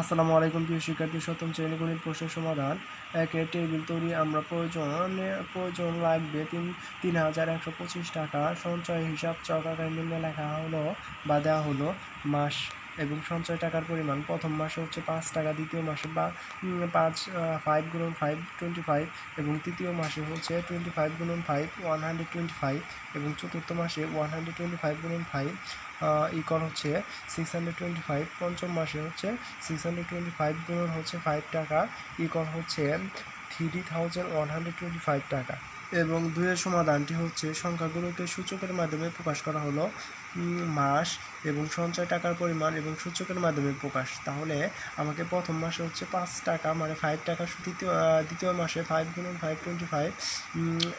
আসসালামু আলাইকুম, প্রিয় শিক্ষার্থী, সপ্তম শ্রেণি গণিত প্রশ্নের সমাধান। একে টেবিল তৈরি, আমরা প্রয়োজন প্রয়োজন লাগবে তিন তিন হাজার একশো পঁচিশ টাকা। সঞ্চয় হিসাব চকাকার নিম্নে লেখা হলো বা দেওয়া হলো মাস এবং সঞ্চয় টাকার পরিমাণ প্রথম মাসে হচ্ছে পাঁচ টাকা, দ্বিতীয় মাসে বা পাঁচ ফাইভ গুণন ফাইভ টোয়েন্টি ফাইভ এবং তৃতীয় মাসে হচ্ছে টোয়েন্টি ফাইভ গুণন five one hundred twenty five এবং চতুর্থ মাসে ওয়ান হান্ড্রেড টোয়েন্টি ফাইভ গুণন ফাইভ ইকল হচ্ছে সিক্স হান্ড্রেড টোয়েন্টি ফাইভ পঞ্চম মাসে হচ্ছে সিক্স হান্ড্রেড টোয়েন্টি ফাইভ গুণন হচ্ছে ফাইভ টাকা ইকল হচ্ছে three thousand one hundred twenty five টাকা। এবং দুইয়ের সমাধানটি হচ্ছে সংখ্যাগুলোকে সূচকের মাধ্যমে প্রকাশ করা হলো মাস এবং সঞ্চয় টাকার পরিমাণ এবং সূচকের মাধ্যমে প্রকাশ। তাহলে আমাকে প্রথম মাসে হচ্ছে পাঁচ টাকা মানে ফাইভ টাকা দ্বিতীয় দ্বিতীয় মাসে ফাইভ গুণন ফাইভ টোয়েন্টি ফাইভ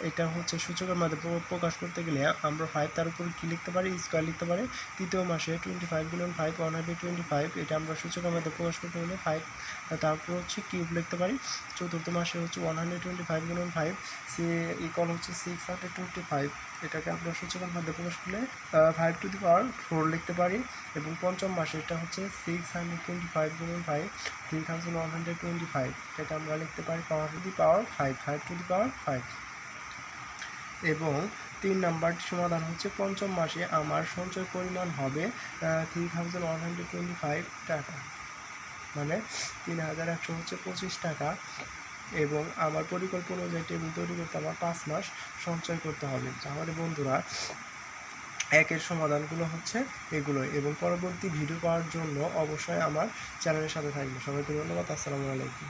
এটা হচ্ছে সূচকের মাধ্যমে প্র- প্রকাশ করতে গেলে আমরা ফাইভ তার উপর কী লিখতে পারি? স্কোয়ার লিখতে পারি। তৃতীয় মাসে টোয়েন্টি ফাইভ গুণন five one hundred twenty five এটা আমরা সূচকের মধ্যে প্রকাশ করতে গেলে ফাইভ তার তারপর হচ্ছে কিউব লিখতে পারি। চতুর্থ মাসে হচ্ছে ওয়ান হান্ড্রেড টোয়েন্টি ফাইভ গুণন ফাইভ সে ইকল হচ্ছে সিক্স হান্ড্রেড টোয়েন্টি ফাইভ এটাকে আমরা সূচকের মধ্যে প্রকাশ করলে five to the power four লিখতে পারি এবং পঞ্চম মাসে এটা হচ্ছে সিক্স হান্ড্রেড টোয়েন্টি ফাইভ গুণন five three thousand one hundred twenty five এটা আমরা লিখতে পারি power to the power five five to the power five এবং তিন নাম্বারটি সমাধান হচ্ছে পঞ্চম মাসে আমার সঞ্চয় পরিমাণ হবে three thousand one hundred twenty five টাকা। মানে তিন হাজার একশো হচ্ছে পঁচিশ টাকা এবং আমার পরিকল্পনা অনুযায়ী টেবিল তৈরি করতে আমার পাঁচ মাস সঞ্চয় করতে হবে। তাহলে বন্ধুরা একের সমাধানগুলো হচ্ছে এগুলো এবং পরবর্তী ভিডিও পাওয়ার জন্য অবশ্যই আমার চ্যানেলের সাথে থাকবে সবাইকে ধন্যবাদ, আসসালামু আলাইকুম।